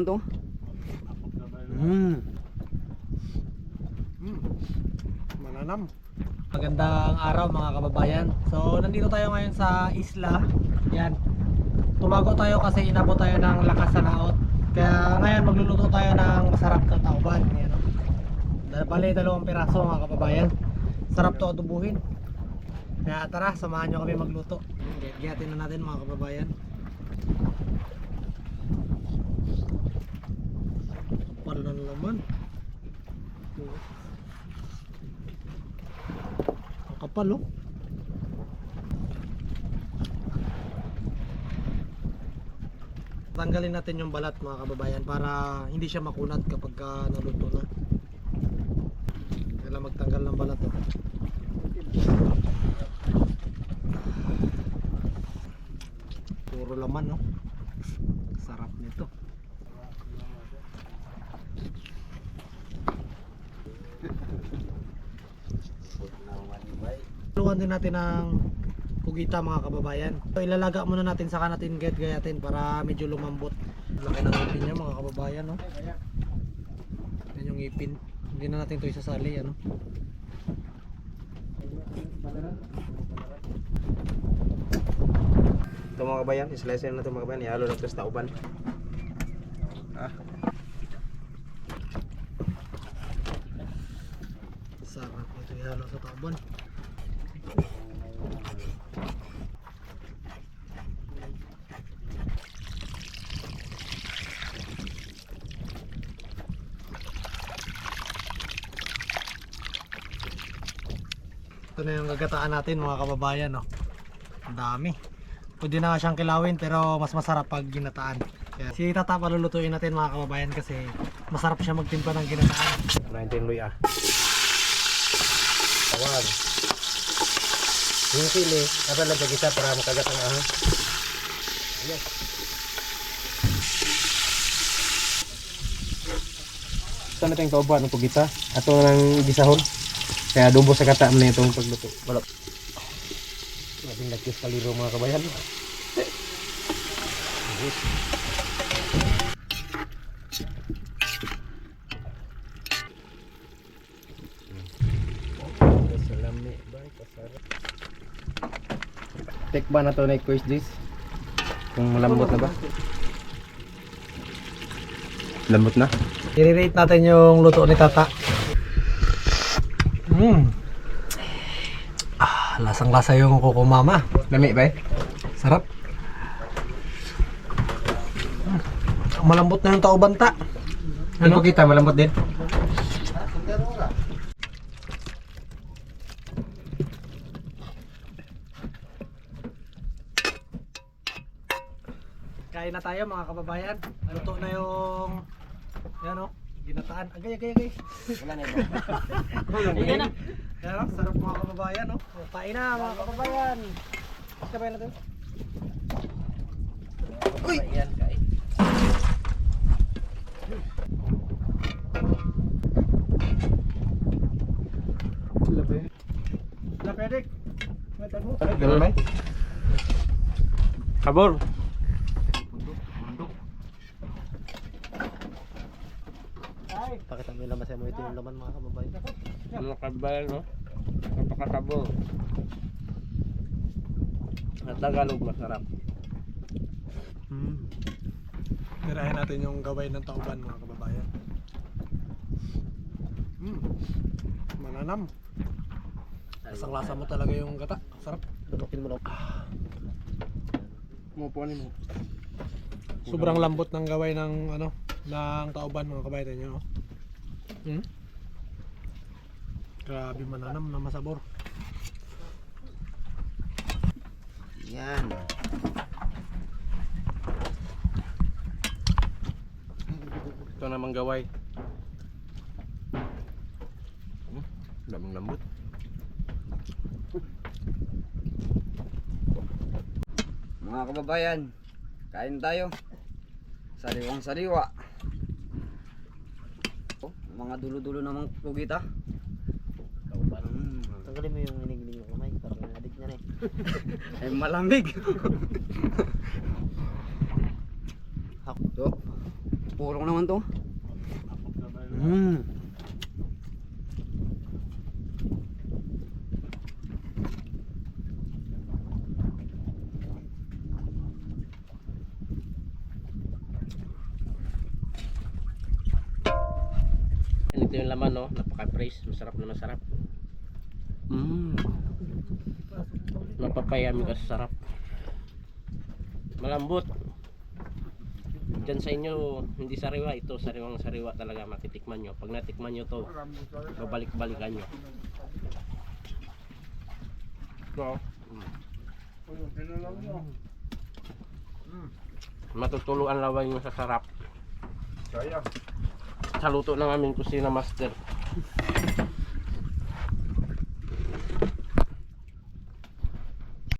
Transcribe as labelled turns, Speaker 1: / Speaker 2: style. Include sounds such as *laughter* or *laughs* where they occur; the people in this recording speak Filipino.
Speaker 1: naman to.
Speaker 2: Mm. Mm. Mananam.
Speaker 3: Magandang araw mga kababayan. So nandito tayo ngayon sa isla. Yan. Tumago tayo kasi inabot tayo ng lakas sa laot. Kaya ngayon magluluto tayo ng masarap na tauban. Yan. Bali dalawang piraso mga kababayan. Sarap to adubuhin. Kaya tara, samahan nyo kami magluto. Giyatin na natin mga kababayan. Kapal na naman. Oh. Tanggalin natin yung balat mga kababayan para hindi siya makunat kapag ka naluto na. Kailangan magtanggal ng balat oh. Puro laman no. Sarap nito. Luwan din natin ng pugita mga kababayan. So, ilalaga muna natin saka natin get gayatin para medyo lumambot. Laki ng ngipin niya mga kababayan no. Yan yung ngipin. Hindi na natin ito isasali ano.
Speaker 2: Ito mga kabayan, islicer na ito mga kabayan. Ihalo na ito sa tauban. Ah.
Speaker 3: Sarap ito ihalo sa tabon. Ito na yung gagataan natin mga kababayan no. Ang dami. Pwede na siyang kilawin pero mas masarap pag ginataan. Kaya si Tata palulutuin natin mga kababayan kasi masarap siya magtimpla ng ginataan.
Speaker 2: 19 luya. Tawag. Yung sili, apa lang isa para makagat ang ahas. Yes. Ito na tayong kauban ng pugita. Ato nang gisahon. Kaya dumbo sa kata na itong pagluto. Wala. Labing lakis kaliro mga kabayan. Yes. Salami ba? Kasarap. Take ba na to na quiz this? Kung malambot na ba? Lambot na?
Speaker 3: I-rate natin yung luto ni Tata. Mm. Ah, lasang-lasa yung kuko mama.
Speaker 2: Lami ba eh?
Speaker 3: Sarap. Mm. Malambot na yung tauban ta.
Speaker 2: Ano kita malambot din?
Speaker 3: Kain na tayo mga kababayan. Luto na yung yan o. Ginataan. Agay, agay, agay.
Speaker 2: Wala na *laughs*
Speaker 3: Yan o. Yan o. Sarap mga kababayan o. O, Kain na mga kababayan. Kabayan natin. Uy!
Speaker 2: Yan kay. Labi.
Speaker 3: Na pwede. Pwede mo.
Speaker 2: Ganun ba? Kabor.
Speaker 3: Ay. Pakita mo ito yung laman mga kababayan.
Speaker 2: Ano kabayan no? Napakasabor. At Tagalog masarap.
Speaker 3: Hmm. Tirahin natin yung gaway ng tauban mga kababayan. Hmm. Mananam. Lasang lasa mo talaga yung gata. Sarap. Dunukin mo lang.
Speaker 2: Umupuan mo.
Speaker 3: Sobrang lambot ng gaway ng ano ng tauban mga kabayan niyo. Hmm? Grabe mananam na masabor.
Speaker 1: Yan.
Speaker 2: Ito namang gaway. Hmm, daming lambot.
Speaker 1: Mga kababayan, kain tayo. Sariwang sariwa. Oh, mga dulo-dulo namang pugita.
Speaker 3: Tanggalin mo yung hinigiling ng kamay para may adik niya na eh. *laughs*
Speaker 1: Ay malamig. *laughs*
Speaker 3: Hak.
Speaker 1: So, Purong naman to. Mm.
Speaker 4: Ito yung laman no, napaka-fresh, masarap na masarap.
Speaker 1: Mm.
Speaker 4: Napapayami ka sa sarap. Malambot. Diyan sa inyo, hindi sariwa ito, sariwang sariwa talaga matitikman nyo. Pag natikman nyo to, babalik-balikan nyo. So, matutuluan laway nyo sa sarap. Sa luto ng aming kusina master.